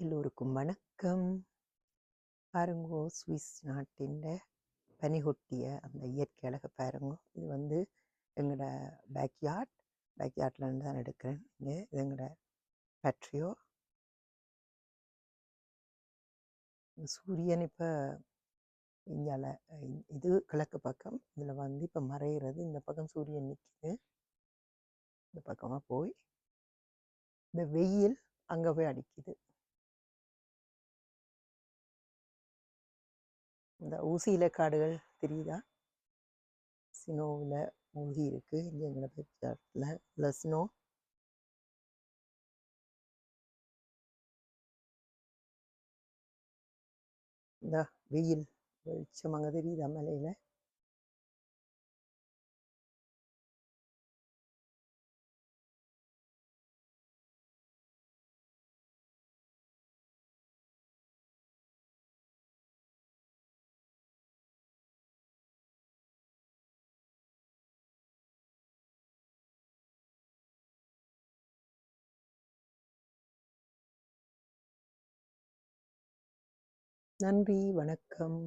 எல்லோருக்கும் வணக்கம். பாருங்கோ சுவிஸ் நாட்டின் பனிகொட்டிய அந்த இயற்கை அழகை பாருங்க. இது வந்து எங்களோட பேக்யார்ட் பேக்யார்ட்லேருந்து தான் எடுக்கிறேன். இங்கே இது எங்களோட பேட்ரியோ சூரியன் இப்போ இங்கால இது கிழக்கு பக்கம். இதில் வந்து இப்போ மறையிறது. இந்த பக்கம் சூரியன் நிற்கிது இந்த பக்கமாக போய் இந்த வெயில் அங்கே போய் அடிக்குது. இந்த ஊசியில காடுகள் தெரியுதா? ஸ்னோவில் மூழ்கி இருக்கு. இங்கே எங்களை பெற்றாட்டில் இல்லை ஸ்னோ இந்த வெயில் வெளிச்சம் அங்கே தெரியுதா மலையில்? நன்றி வணக்கம்.